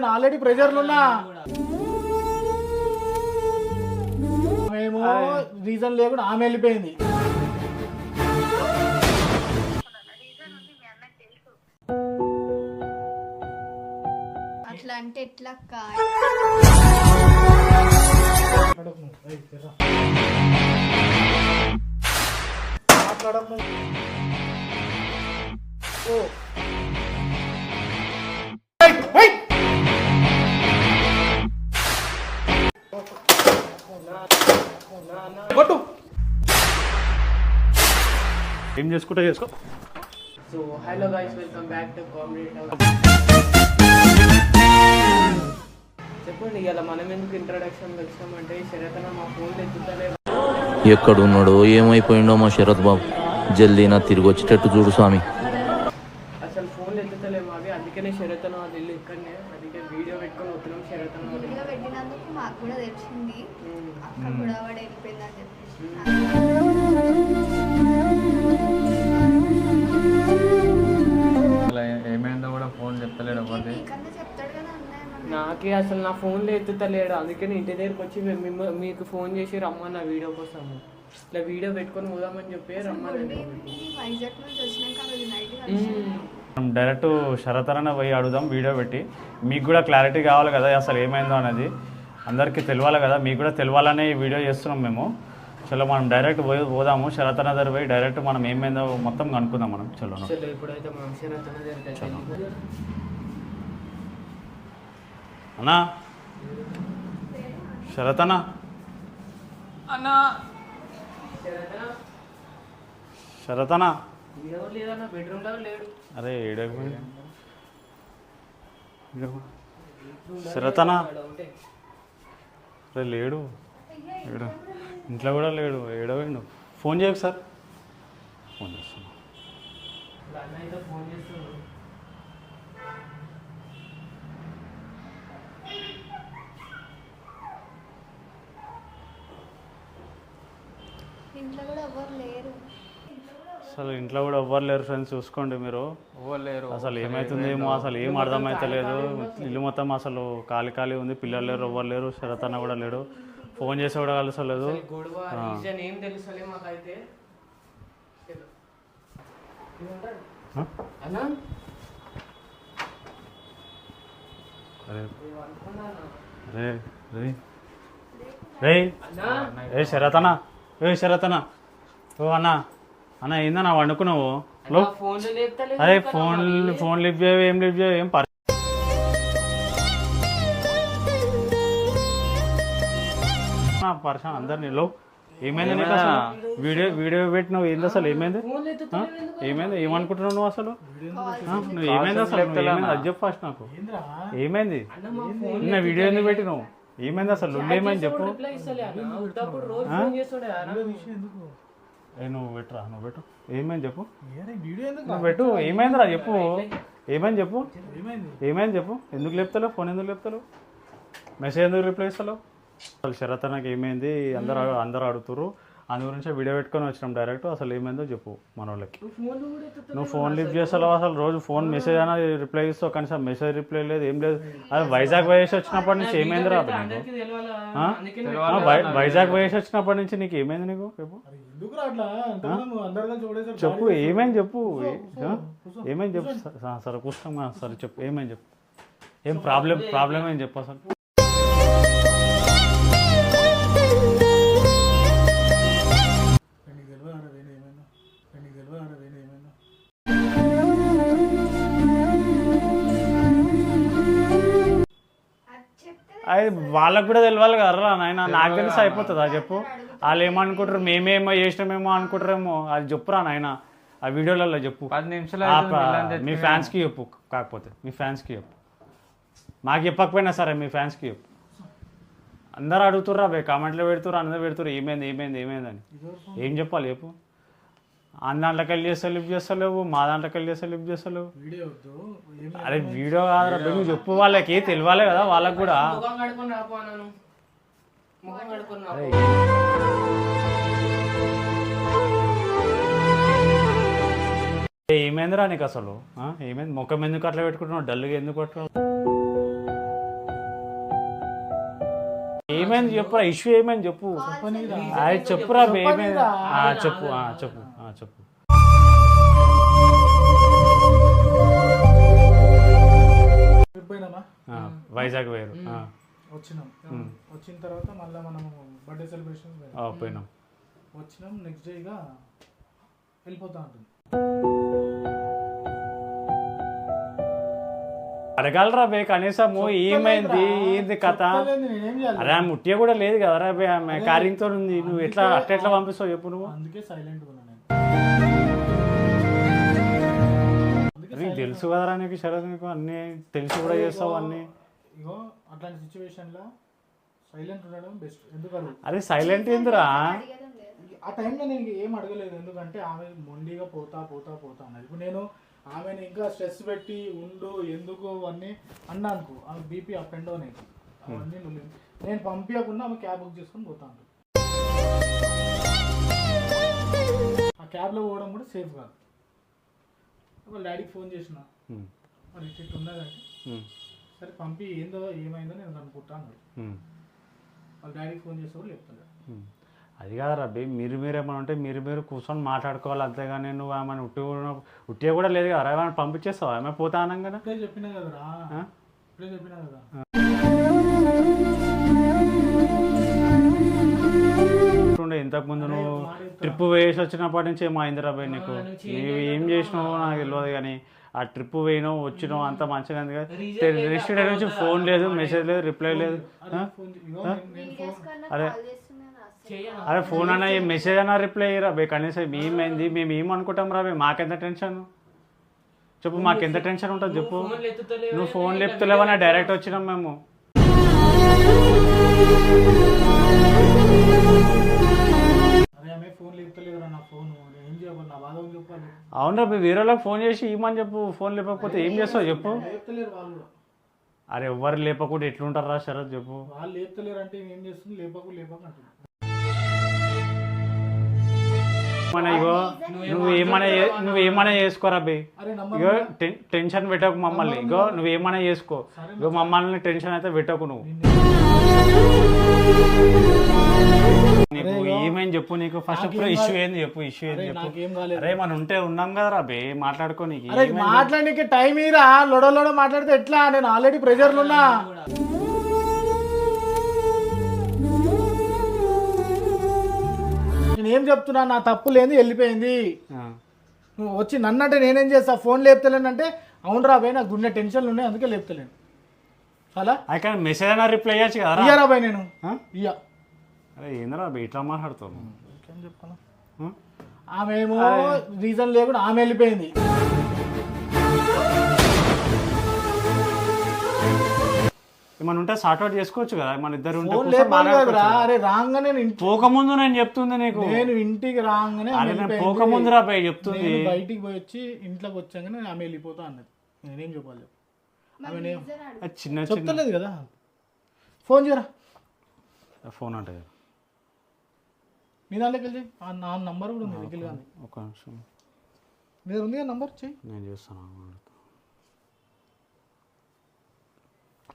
నేను ఆల్రెడీ ప్రెషర్లు ఉన్నా. మేము రీజన్ లేకుండా ఆమె వెళ్ళిపోయింది. అట్లా అంటే ఎట్లా అక్క? ఏం చేసుకుంటా చేసుకో. So hello guys welcome back to comedy చెప్పండి ఇలా మనం ఎందుకు ఇంట్రడక్షన్ వచ్చామంటే శరతన మా ఫోన్ ఎత్తుతలే. ఎక్కడున్నాడో ఏమైపోయిండో మా శరత్ బాబు. జల్దీనా తిరిగి వచ్చేటట్టు చూడు స్వామి. అసలు ఫోన్ ఎత్తుతలే మావి అందుకనే శరతన వాళ్ళు ఇల్లు ఇక్కడనే అందుకే వీడియో పెట్టుకొని వస్తున్నాం శరతన వాళ్ళు. వీడియో పెట్టినందుకు మాకు కూడా తెలిసింది. అక్క కూడా వాడు వెళ్ళిపోయిందని చెప్పేసి. అలా ఏమైందో కూడా ఫోన్ చెప్తలేడు ఎవరిది నాకే అసలు నా ఫోన్లో ఎత్తుతలేడు. అందుకని ఇంటి దగ్గరికి వచ్చి మీకు ఫోన్ చేసి రమ్మన్న వీడియో కోసము ఇట్లా వీడియో పెట్టుకొని పోదామని చెప్పి రమ్మని డైరెక్ట్ శరతరణ పోయి అడుగుదాం వీడియో పెట్టి. మీకు కూడా క్లారిటీ కావాలి కదా అసలు ఏమైందో అనేది. అందరికీ తెలియాలి కదా మీకు కూడా తెలియాలనే ఈ వీడియో చేస్తున్నాం మేము. చలో మనం డైరెక్ట్ పోయి పోదాము. శరతన దగ్గర పోయి డైరెక్ట్ మనం ఏమైందో మొత్తం కనుక్కుందాం మనం చలో వెళ్ళి అన్నా? బెడ్రూమ్లో లేడు. అరే ఏడో శరతనా? డౌటే అరే లేడు. ఏడు ఇంట్లో కూడా లేడు ఏడో పోయిండు ఫోన్ చేయకు సార్. ఫోన్ ఇంట్లో కూడా లేరు. అసలు ఇంట్లో కూడా ఎవ్వరు లేరు ఫ్రెండ్స్ చూసుకోండి మీరు. లేరు. అసలు ఏమవుతుందేమో అసలు ఏం అర్థమైతలేదు. ఇల్లు మొత్తం అసలు ఖాళీ ఖాళీ ఉంది. పిల్లలు లేరు ఎవ్వరు లేరు. శరతన్న కూడా లేడు. ఫోన్ చేసి కూడా కలసలేదు గొడవ రీజన్ ఏం తెలుసలే మాకైతే. ఏమంటాడు? ఆ? అన్నా? అరే. ఏమనుకున్నానా? రే రే. రే. అన్నా? ఏ శరతనా? ఏ శరతనా? ఓ అన్న. అన్న ఏందన్నా వండుకున్నావు? అరే ఫోన్. ఫోన్ లిఫ్ట్ చేయవు ఏం లిఫ్ట్ చేయవు ఏం పరి పరిశాన్ అందరినీ. లో ఏమైంది నీకు అసలు? వీడియో వీడియో పెట్టినావు ఏంది అసలు? ఏమైంది? ఆ? ఏమైంది? ఏమనుకుంటున్నావు నువ్వు అసలు? ఆ? నువ్వు ఏమైంది అసలు? నువ్వు ఏమైంది? అది చెప్పు ఫస్ట్ నాకు. ఏమైంది? నిన్న వీడియో ఎందుకు పెట్టినావు? ఏమైంది అసలు? నువ్వు ఏమైంది చెప్పు. రిప్లై ఇస్తలే అన్న ఉత్తప్పుడు రోజు ఫోన్ చేస్తుండే అన్న ఎందుకు? ఏ నువ్వు పెట్టురా? నువ్వు పెట్టు. ఏమైంది చెప్పు? ఏరే వీడియో ఎందుకు నువ్వు పెట్టు. ఏమైందిరా చెప్పు? ఏమైంది చెప్పు? ఏమైంది? ఏమైంది చెప్పు? ఎందుకు లేపుతలేవు? ఫోన్ ఎందుకు లేపుతలేవు? మెసేజ్ ఎందుకు రిప్లై ఇస్తలేవు? అసలు శరత్ నాకు ఏమైంది? అందరు అందరు అడుగుతుర్రు. అందు గురించి వీడియో పెట్టుకొని వచ్చినాం డైరెక్ట్. అసలు ఏమైందో చెప్పు మన వాళ్ళకి నువ్వు ఫోన్ లిఫ్ట్ చేస్తావు అసలు రోజు ఫోన్ మెసేజ్ అయినా రిప్లై ఇస్తావు? కనీసం మెసేజ్ రిప్లై లేదు ఏం లేదు. అది వైజాగ్ వయసు వచ్చినప్పటి నుంచి ఏమైంది రా వైజాగ్ వయసు వచ్చినప్పటి నుంచి నీకు ఏమైంది నీకు? చెప్పు. చెప్పు ఏమైంది చెప్పు? ఏమైంది చెప్పు? సరే కూర్చోం సరే చెప్పు. ఏమైంది చెప్పు? ఏం ప్రాబ్లం ప్రాబ్లం ఏం చెప్పు అసలు? అది వాళ్ళకు కూడా తెలియాలి కదరా నాయన. నాకు తెలిసి అయిపోతుందా చెప్పు? వాళ్ళు ఏమనుకుంటారు? మేమేమో చేసినామేమో అనుకుంటారేమో. అది చెప్పురా నాయన. ఆ వీడియోలలో చెప్పు. పది నిమిషాలు మీ ఫ్యాన్స్కి చెప్పు. కాకపోతే మీ ఫ్యాన్స్కి చెప్పు. మాకు చెప్పకపోయినా సరే మీ ఫ్యాన్స్కి చెప్పు. అందరు అడుగుతుర్రా కామెంట్లో పెడుతుర్రు అందరూ పెడుతుర్రు. ఏమైంది ఏమైంది ఏమైంది అని. ఏం చెప్పాలి చెప్పు? ఆ దాంట్లోకి వెళ్ళి చేస్తే లిఫ్ట్ చేస్తలేవు మా దాంట్లోకి వెళ్ళి చేస్తే లిఫ్ట్ చేస్తలేవు అరే వీడియో కాదురా బే, నువ్వు చెప్పు వాళ్ళకి తెలియాలి కదా వాళ్ళకి కూడా. ఏమైందిరా నీకు అసలు? ఆ? ఏమైంది? ముఖం ఎందుకు అట్లా పెట్టుకుంటున్నావు? డల్గా ఎందుకు పట్టుకున్నావు ఏమైంది చెప్పురా? ఇష్యూ ఏమైంది చెప్పు. అది చెప్పురా ఏమైంది? ఆ, చెప్పు ఆ, చెప్పు. చెప్పు. వైజాగ్ వేరు ఆ, వచ్చినాం. వచ్చిన తర్వాత మళ్ళీ మనము బర్త్డే సెలబ్రేషన్ పోయినాం. వచ్చినాం నెక్స్ట్ డే ఇక వెళ్ళిపోతా ఉంటుంది అడగలరా బే కనీసం ఏమైంది? ఏంది కథ? అరే ఆమె ముట్టియ కూడా లేదు కదరా బే ఆమె కార్యంతో ఉంది నువ్వు ఎట్లా అట్ట ఎట్లా పంపిస్తావు చెప్పు నువ్వు? అందుకే సైలెంట్ నీకు తెలుసు కదరా నీకు శరత్ నీకు అన్ని తెలిసి కూడా చేస్తావు అన్ని. ఇగో అట్లాంటి సిచ్యువేషన్లో సైలెంట్ ఉండడం బెస్ట్ ఎందుకు అరే సైలెంట్ ఏందిరా? ఆ టైంలో నేను ఏం అడగలేదు. ఎందుకంటే ఆమె మొండిగా పోతా పోతా పోతా అన్నది. ఇప్పుడు నేను ఆమెను ఇంకా స్ట్రెస్ పెట్టి ఉండు ఎందుకు అవన్నీ అన్నా అనుకో. ఆమె బీపీ అప్ అండ్ డౌన్ అయింది అవన్నీ నువ్వు నేను పంపించకుండా ఆమె క్యాబ్ బుక్ చేసుకొని పోతాను ఆ క్యాబ్లో పోవడం కూడా సేఫ్ కాదు. వాళ్ళ డాడీకి ఫోన్ చేసిన. మరి ఇట్లా ఉన్నదంటే సరే పంపి ఏందో ఏమైందో నేను అనుకుంటాను వాళ్ళ డాడీకి ఫోన్ కూడా చెప్తాడు ఉమ్. అది కాదురా బే మీరు మీరు ఏమైనా ఉంటే మీరు మీరు కూర్చొని మాట్లాడుకోవాలి అంతేగాని నువ్వు ఆమెను ఉట్టి ఉట్టిగా కూడా లేదు కదా ఏమైనా పంపించేస్తావు? ఆమె పోతా ఇప్పుడే చెప్పినా? ఇప్పుడే చెప్పినా కదా. ఉండే ఇంతకు ముందు నువ్వు ట్రిప్ వేసి వచ్చినప్పటి నుంచి అయిందిరా బే నీకు? నీవు ఏం చేసినావు నాకు తెలియదు కానీ ఆ ట్రిప్ పోయినావు వచ్చినావు అంత మంచిగా ఉంది కదా. డే నుంచి ఫోన్ లేదు మెసేజ్ లేదు రిప్లై లేదు. అరే అరే. ఫోన్ అన్న ఏ మెసేజ్ అన్న రిప్లై అయ్యరా బే? కనీసం ఏమైంది మేము ఏం అనుకుంటాం రా బే? మాకెంత టెన్షన్? చెప్పు మాకెంత టెన్షన్ ఉంటుంది చెప్పు. నువ్వు ఫోన్ లేపుతలేవన్నా డైరెక్ట్ వచ్చినాం మేము. అరే ఆమె ఫోన్ లేపుతలేదురా నా ఫోన్? నేను ఏం చెప్పాలి? నా బాధ ఏం చెప్పాలి? అవునరా బే వేరే వాళ్ళకి ఫోన్ చేసి ఇమ్మని చెప్పు. ఫోన్ లేపకపోతే ఏం చేస్తావు చెప్పు. లేపుతలేరు వాళ్ళు కూడా. అరే ఎవ్వరు లేపకుండా ఎట్లుంటారా శరత్ చెప్పు. వాళ్ళు లేపుతలేరు అంటే ఏం చేస్తుంది? లేపకు లేపకు అంటుంది మన ఇగో నువ్వు ఏమైనా చే- నువ్వు ఏమైనా చేసుకోరా బే. అరే నంబర్ ఇగో టెన్- టెన్షన్ పెట్టకు మమ్మల్ని. ఇగో నువ్వు ఏమైనా చేసుకో. ఇగో మమ్మల్ని టెన్షన్ అయితే పెట్టకు నువ్వు. నీకు ఏమైంది చెప్పు నీకు? ఫస్ట్ ఇష్యూ ఏంది చెప్పు ఇష్యూ ఏంది చెప్పు. అరే మనం ఉంటే ఉన్నాం కదరా బే మాట్లాడుకో నీకు. అరే మాట్లాడడానికి టైం ఇరా లొడ లొడ మాట్లాడితే ఎట్లా? నేను ఆల్రెడీ ప్రెజర్లు ఉన్నా. నేను ఏం చెప్తున్నా? నా తప్పు లేని వెళ్ళిపోయింది. నువ్వు వచ్చి నన్నంటే నేనేం చేస్తా? ఫోన్ లేపుతలేనంటే అవును రాబాయ్ నాకు గుండె టెన్షన్లు ఉన్నాయి అందుకే లేపుతలేను. అలా మెసేజ్ అయినా రిప్లై చేయొచ్చు కదరా? ఇయ్యరా బాయ్ నేను? ఇయ్య. అరే ఏందిరా ఇట్లా మాట్లాడుతావు ఇంకేం? ఆమె ఏమో రీజన్ లేకుండా ఆమె వెళ్ళిపోయింది. ఏమన్నా ఉంటే సార్ట్ అవుట్ చేసుకోవచ్చు కదా మన ఇద్దరు ఉంటే ఫోన్ కూర్చొని. అరే రాగానే నేను ఇంటి పోకముందు నేను చెప్తుంది నీకు. నేను ఇంటికి రాగానే ఆమె అరే నేను వెళ్ళిపోయింది. పోకముందు రా బే చెప్తుంది. నేను బయటికి పోయి వచ్చి ఇంట్లోకి వచ్చాకనే ఆమె వెళ్ళిపోతా అన్నది. నేనేం చెప్పాలి రీజన్ అడుగు. అది చిన్న చిన్న. చెప్తలేదు కదా. ఫోన్ చేయరా? ఫోన్ అంటే నీ దాంట్లోకి వెళ్ళి ఆ నా నంబర్ కూడా ఉంది దగ్గర కానీ ఒక నిమిషం. మీ దగ్గర ఉంది కదా నంబర్? చెయ్యి. నేను చేస్తాను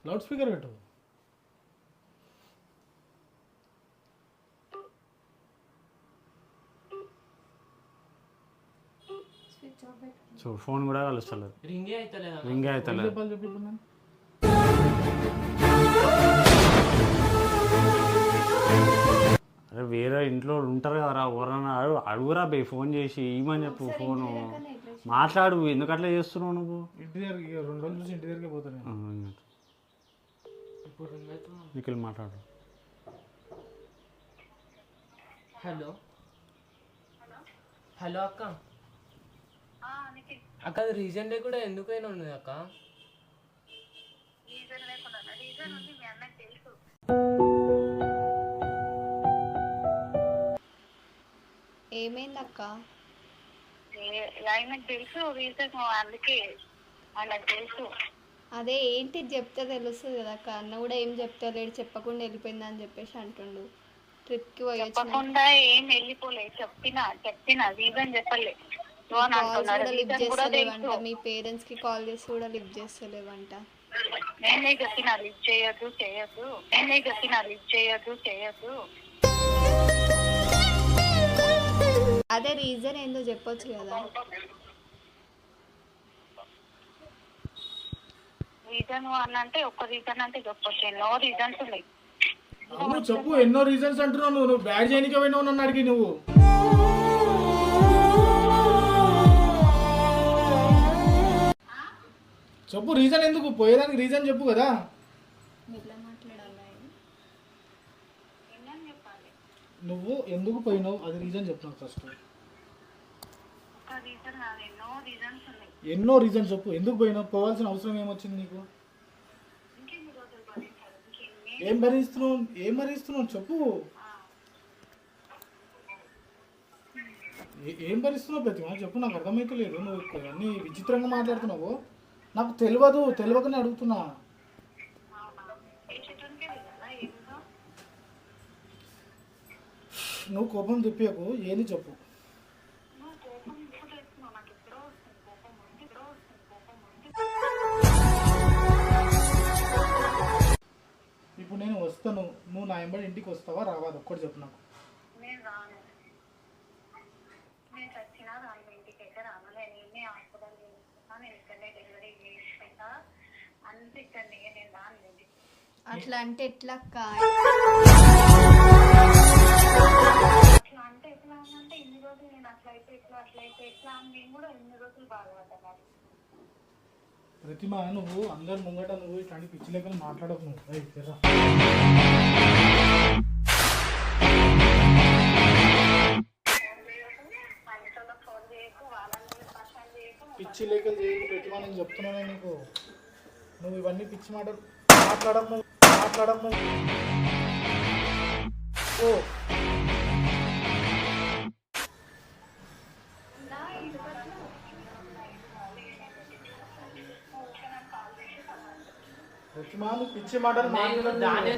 లౌడ్ స్పీకర్ పెట్టు. సో ఫోన్ కూడా కలుస్తలేదు. రింగే అవుతలేదా రింగ్ అవుతలేదు ఇంట్లో ఉంటారు కదరా ఎవరన్నా అడుగు అడుగురా బే ఫోన్ చేసి ఇమ్మని చెప్పు ఫోను. మాట్లాడు ఎందుకు అట్లా చేస్తున్నావు నువ్వు? ఇంటి దగ్గరికి ఇక రెండు రోజులు చూసి ఇంటి దగ్గరికి పోతాను. నేను. ఆ. ఇప్పుడు? నీకు మాట్లాడు. హలో. హలో. అక్క. అక్క అది రీజన్ లేకుండా ఎందుకైనా ఉన్నది అక్క? ఏమైంది అక్క ఆయనకు తెలుసు రీజన్ అందుకే ఆయనకు తెలుసు. అదే ఏంటి చెప్తే తెలుస్తుంది కదా అక్క. అన్న కూడా ఏం చెప్తలేడు చెప్పకుండా వెళ్ళిపోయింది అని చెప్పేసి అంటుండు. పోయి వచ్చిన చెప్పకుండా ఏం వెళ్ళిపోలే. చెప్పిన చెప్పిన రీజన్ చెప్పలే. కాల్స్ కూడా లిఫ్ట్ చేస్తలేవంట. మీ పేరెంట్స్కి కాల్ చేసి కూడా లిఫ్ట్ చేస్తలేవంట. నేనే చెప్పిన లిఫ్ట్ చేయొద్దు చేయొద్దు. నేనే చెప్పిన లిఫ్ట్ చేయొద్దు చేయొద్దు. అదే రీజన్ ఏందో చెప్పొచ్చు కదా. రీజన్ అని అంటే ఒక్క రీజన్ అంటే చెప్పొచ్చు. ఎన్నో రీజన్స్ ఉన్నాయి. అవును చెప్పు ఎన్నో రీజన్స్ అంటున్నావు నువ్వు. నువ్వు బ్యాడ్ చేయడానికి పోయినావు నన్ను అడిగి నువ్వు. చెప్పు రీజన్ ఎందుకు? పోయేదానికి రీజన్ చెప్పు కదా ఇట్లా మాట్లాడాలి నువ్వు ఎందుకు పోయినావు? అది రీజన్ చెప్పు నాకు ఫస్ట్ ఎన్నో రీజన్స్ చెప్పు. ఎందుకు పోయినావు? పోవాల్సిన అవసరం ఏమొచ్చింది నీకు? ఏం భరిస్తున్నావు? ఏం భరిస్తున్నావు చెప్పు. ఏ- ఏం భరిస్తున్నావు ప్రతిమా చెప్పు నాకు అర్థమైతే లేదు నువ్వు అన్ని విచిత్రంగా మాట్లాడుతున్నావు. నాకు తెలియదు తెలియకనే అడుగుతున్నా. నువ్వు కోపం తెప్పియకు ఏంది చెప్పు. ఇప్పుడు నేను వస్తాను. నువ్వు నా ఎంబడి ఇంటికి వస్తావా రావా? అది ఒక్కటి చెప్పు నాకు. అట్లా అంటే ఎట్లా అక్క? ప్రతిమ నువ్వు అందరు ముంగట నువ్వు ఇట్లాంటి పిచ్చి లెక్కలు మాట్లాడకు నువ్వు పిచ్చి లెక్కలు చేయకు ప్రతిమ నేను చెప్తున్నాను నీకు. నువ్వు ఇవన్నీ పిచ్చి మాటలు మాట్లాడకు నువ్వు మాట్లాడకు. నువ్వు ఓ. పిచ్చి మాటలు దాని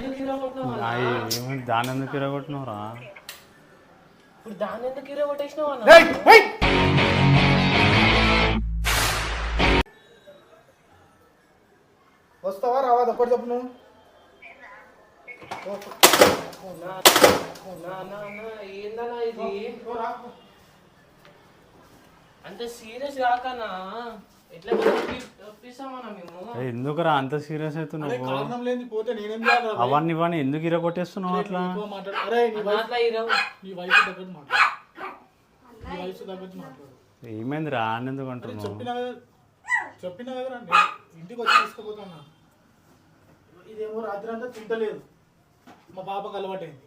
ఎందుకు ఇరగొట్టినవరా ఇప్పుడు దాని ఎందుకు ఇరగొట్టేసినావు! వస్తావా రావా అది ఒక్కటి చెప్పు నువ్వు. ఏందన్నా ఇది. అంత సీరియస్ కాకనా? ఎట్లా మేము? ఎందుకురా అంత సీరియస్ అవుతున్నావు? కారణం లేని పోతే నేనేం చేయాలి రా? అవన్నీ ఇవన్నీ ఎందుకు ఇరగొట్టేస్తున్నావు అట్లా? ఎక్కువ మాట్లాడు. అరే నీ అన్న వయసు అట్లా ఇరవ. నీ వయసు తగ్గట్టు మాట్లాడు. నీ వయసు తగ్గట్టు మాట్లాడు. ఏమైంది రా అని ఎందుకు అరే అంటున్నావు? చెప్పినా కదా చెప్పినా కదరా నేను ఇంటికి వచ్చి తీసుకుపోతాను ఇదేమో రాత్రి అంతా తింటలేదు. మా పాపకు అలవాటైంది.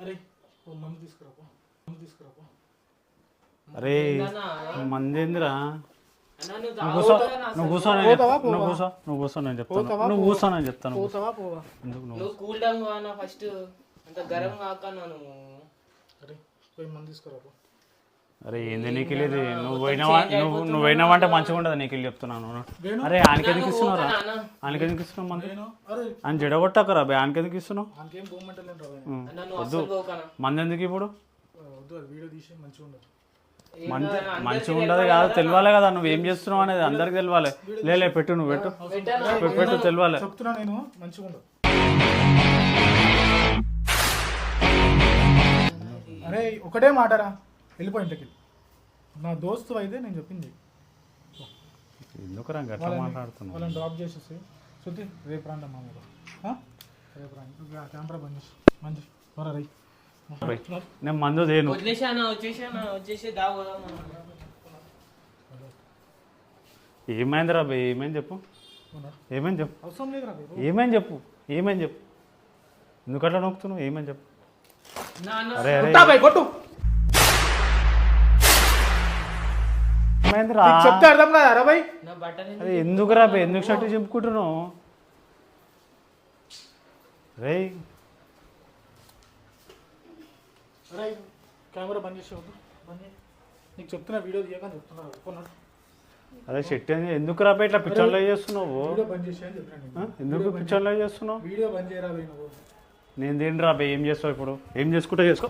అరే ఓ మందు తీసుకురాపో మందు తీసుకురాపో. అరే మందేందిరా? అన్న నువ్వు నువ్వు కూర్చో నువ్వు కూర్చో నేను పోతావా, చెప్తా- నువ్వు పోవా? కూర్చో నువ్వు కూర్చో నేను చెప్తాను నువ్వు? కూర్చో నేను చెప్తాను. ఎందుకు నువ్వు? కూల్ డౌన్ కానా ఫస్ట్? అంత గరం కాకన్నా నువ్వు. అరే పోయి మందు తీసుకురాపో. అరే ఏంది నీకు లేదు నువ్వు పోయినావా? నువ్వు నువ్వు పోయినావంటే మంచిగా ఉండదు నీకు వెళ్ళి చెప్తున్నాను? అరే ఆయనకి ఎందుకు ఇస్తున్నావురా? ఆయనకి ఎందుకు ఇస్తున్నావు మంది? నేను? అరే. ఆయన జడగొట్టకరా బే ఆయనకి ఎందుకు ఇస్తున్నావు? పోకనా? మంది ఎందుకు ఇప్పుడు? వద్దు అది వీడియో తీసి మంచిగా ఉండదు. మంచి మంచిగా ఉండదు కాదు తెలియాలి కదా. నువ్వు ఏం చేస్తున్నావు అనేది అందరికి తెలియాలి. లేలే పెట్టు నువ్వు పెట్టు. పెట్టు, పెట్టు తెలియాలి. చెప్తున్నా నేను మంచిగా ఉండదు. అరే ఒకటే మాటరా? వెళ్ళిపో ఇంటికి. నా దోస్తు అయితే నేను చెప్పింది. ఎందుకు రా వాళ్ళని డ్రాప్ చేసేసి శృతి రేపు రాండి అమ్మా మీరు. ఆ? రేపు రాండి. కెమెరా బంద్ చేసి మంచి త్వర రై. నేను మందు దేను దాగుదాం ఏమైందిరా బే? ఏమైంది చెప్పు. ఏమైంది చెప్పు. అవసరం లేదురా రేపు ఏమైంది చెప్పు? ఏమైంది చెప్పు? ఎందుకు అట్లా నొక్కుతున్నావు? ఏమైంది చెప్పు? నా అన్న అరే. అరే కొట్టా. నీకు చెప్తే అర్థం కదా రా భయ్ అరే ఎందుకురా బే? ఎందుకు షర్ట్ చెప్పుకుంటున్నావు రే రే కెమెరా బంద్ చేసి నీకు చెప్తున్నా వీడియో అరే షర్ట్ ఏంది? ఎందుకు రా బే ఇట్లా పిచ్చర్లో చేస్తున్నావు? ఎందుకు పిచ్చర్లో చేస్తున్నావు? వీడియో బంద్ చేయరా నేను తిండి రా బే? ఏం చేస్తావు ఇప్పుడు? ఏం చేసుకుంటా చేసుకో.